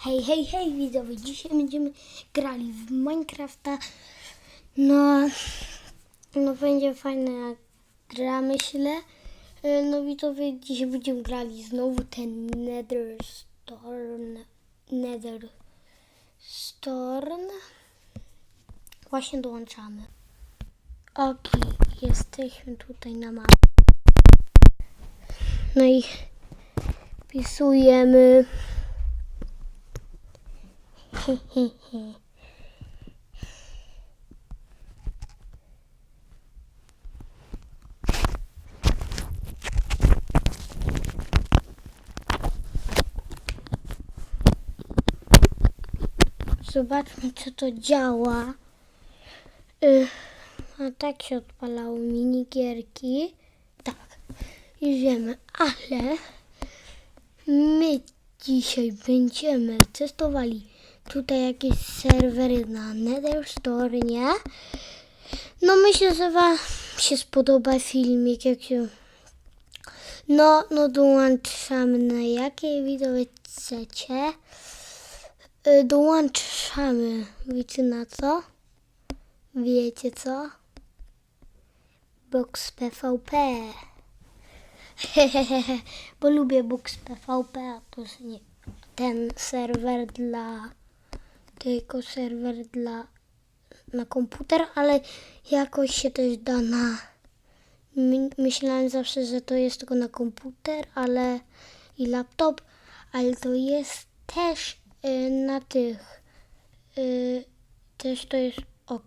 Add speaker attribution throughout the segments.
Speaker 1: Hej, hej, hej widzowie, dzisiaj będziemy grali w Minecrafta. No, no będzie fajna gra, myślę. E, No widzowie, dzisiaj będziemy grali znowu ten Nether Storm. Nether Storm. Właśnie dołączamy. Ok, jesteśmy tutaj na mapie. No i wpisujemy Zobaczmy, co to działa. A tak się odpalały minigierki. Tak, już wiemy, ale my dzisiaj będziemy testowali tutaj jakieś serwery na Nether Store, nie? No myślę, że wam się spodoba filmik, jak się... No, no dołączamy na jakie wideo chcecie. Y, Dołączamy, wiecie na co? Wiecie co? Box PvP. Hehehe, bo lubię Box PvP, a to jest nie ten serwer dla tylko serwer dla na komputer, ale jakoś się też da na My- myślałem zawsze, że to jest tylko na komputer, ale i laptop, ale to jest też y, na tych y, też to jest o.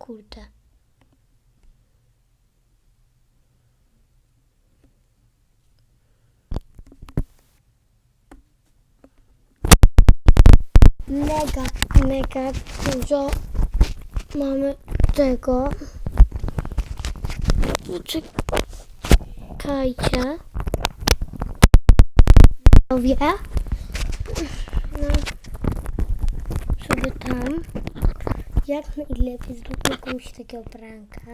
Speaker 1: Mega, mega dużo mamy tego. Czekajcie. Wie. No, sobie tam. Jak najlepiej zróbmy komuś takiego pranka.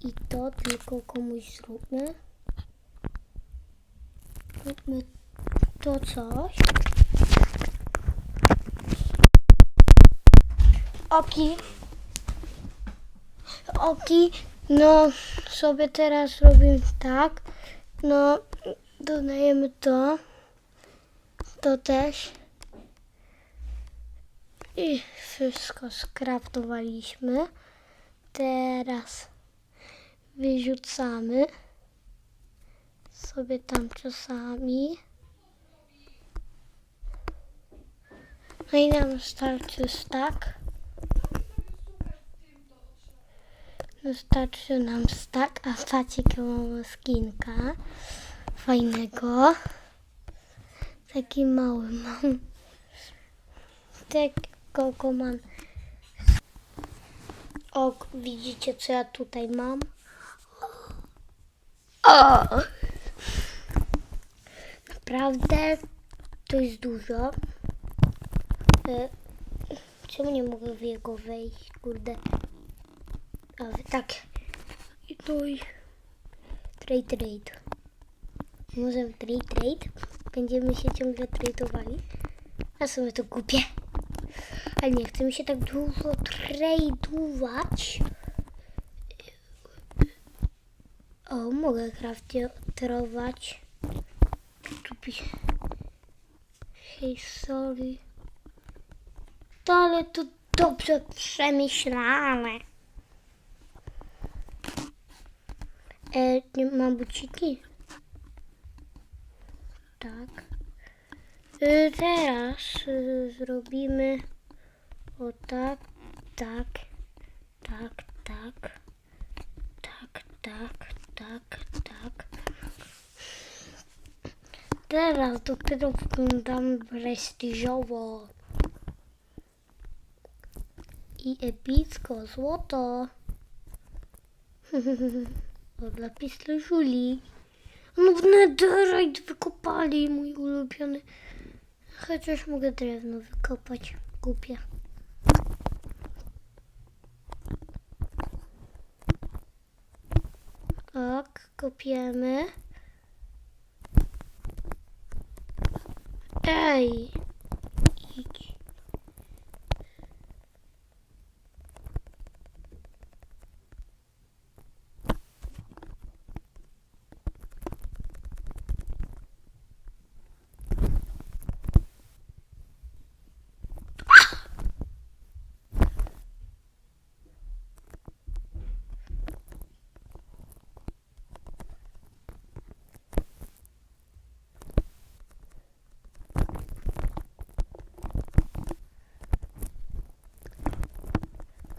Speaker 1: I to tylko komuś zróbmy. Zróbmy to coś. Oki. Oki. No, sobie teraz robimy tak. No, dodajemy to. To też. I wszystko skraftowaliśmy. Teraz wyrzucamy sobie tam czasami. No i nam starczy stack. Wystarczy nam stack, a mamy skinka fajnego. Taki mały mam. Tego go mam. O, widzicie co ja tutaj mam? O! Naprawdę to jest dużo. E, Czemu nie mogę w jego wejść? Kurde. A, tak. I tu trade trade. Może trade trade będziemy się ciągle tradeowali. A sobie to kupię. Ale nie chce mi się tak dużo tradeować. O, mogę craftować. Tu pisze. Hej, sorry. To, ale to dobrze przemyślane. E, nie mam buciki? Tak. E, teraz e, zrobimy o tak, tak, tak, tak, tak, tak, tak, tak. Teraz dopiero wyglądamy prestiżowo. I epicko, złoto. O, dla Żuli. No w netherite wykopali, mój ulubiony. Chociaż mogę drewno wykopać. Głupie. Tak, kopiemy. Ej!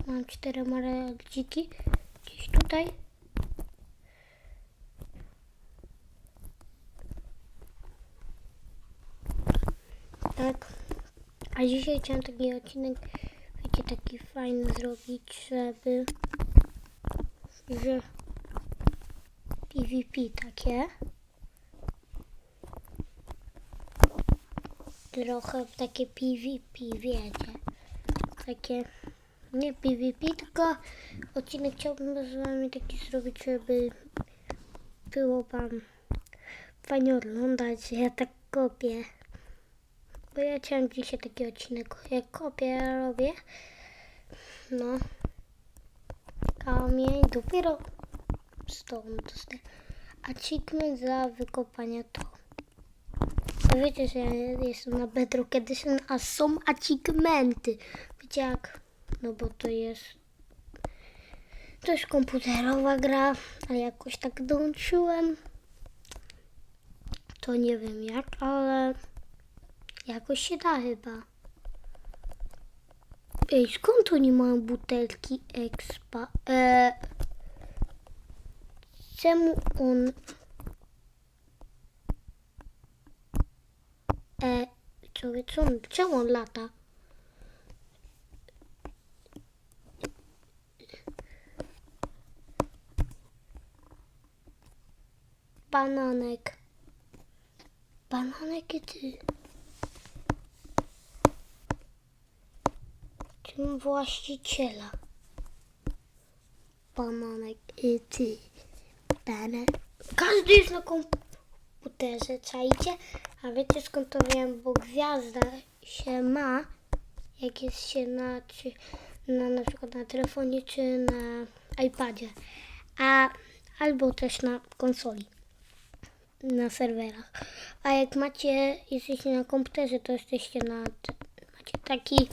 Speaker 1: Mam cztery maradziki. Gdzieś tutaj. Tak. A dzisiaj chciałam taki odcinek, wiecie, taki fajny zrobić, żeby, że PvP takie. Trochę takie PvP, wiecie. Takie, nie PvP, tylko odcinek chciałbym z wami taki zrobić, żeby było wam fajnie oglądać. Ja tak kopię. Bo ja chciałem dzisiaj taki odcinek, jak kopię robię. No. Kamień dopiero stąd dostaję. Achievement za wykopanie to. Wiecie, że ja jestem na Bedrock Edition, a są achievementy. Wiecie jak? No bo to jest... Jest komputerowa gra, a jakoś tak dołączyłem. To nie wiem jak, ale... Jakoś się da chyba. Ej, skąd oni mają butelki expa? E, czemu on... E, co, co czemu on lata? Bananek. Bananek i ty. Tym właściciela. Bananek i ty. Bananek. Każdy jest na komputerze, czajcie? A wiecie skąd to wiem? Bo gwiazda się ma, jak jest się na, czy, na, na przykład na telefonie, czy na iPadzie. A albo też na konsoli. Na serwerach. A jak macie, jesteście na komputerze, to jesteście na, macie taki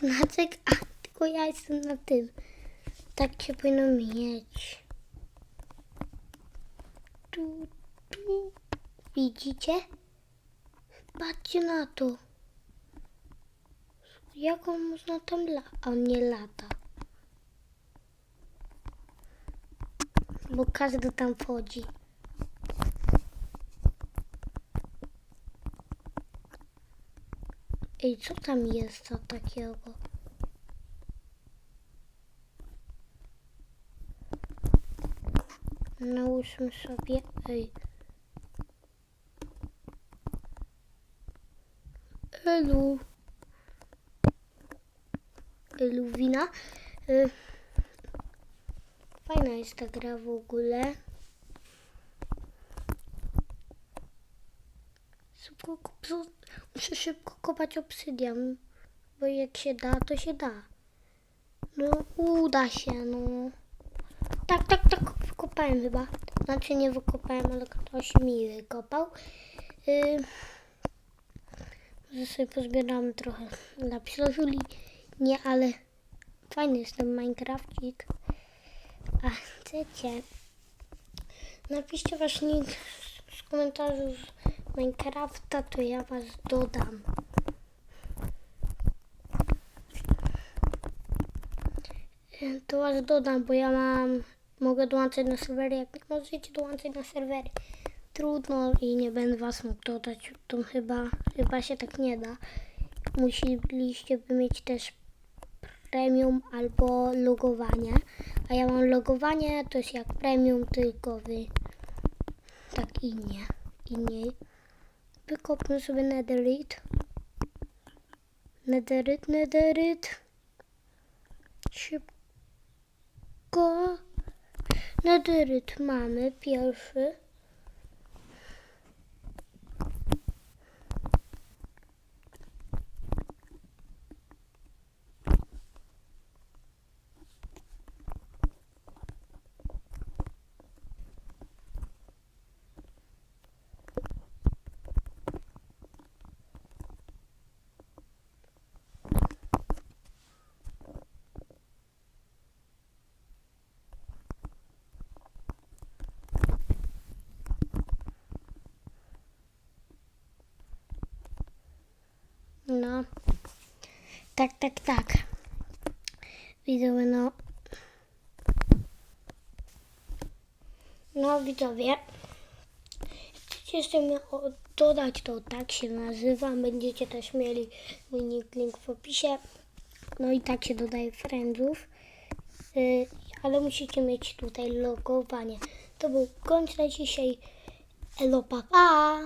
Speaker 1: znaczek, a tylko ja jestem na tym. Tak się powinno mieć. Tu, tu. Widzicie? Patrzcie na to. Jak on można tam la... A on nie lata. Bo każdy tam wchodzi. Ej, co tam jest co takiego? Nałóżmy sobie... Ej. Elu. Eluwina. Y, Fajna jest ta gra w ogóle. Szybko, muszę szybko kopać obsydian, bo jak się da, to się da. No, uda się, no. Tak, tak, tak, wykopałem chyba. Znaczy nie wykopałem, ale ktoś mi wykopał. Yy, może sobie pozbieramy trochę dla psilozuli. Nie, ale fajny jest ten Minecrafcik. A chcecie? Napiszcie nick z- komentarzy Minecrafta, to ja was dodam. E, To was dodam, bo ja mam, mogę dołączyć na serwery, jak nie możecie dołączyć na serwery. Trudno i nie będę was mógł dodać, to chyba, chyba się tak nie da. Musieliście by mieć też premium albo logowanie. A ja mam logowanie, to jest jak premium, tylko wy tak innie, inniej. Wykopmy sobie netherite. Netherite, netherite. Szybko. Netherite mamy pierwszy. No. Tak, tak, tak. Widzowie, no. No, widzowie. Chcecie jeszcze dodać, to tak się nazywa. Będziecie też mieli mój link w opisie. No i tak się dodaje friendów. Y, ale musicie mieć tutaj logowanie. To był końc na dzisiaj. Elo, pa, pa!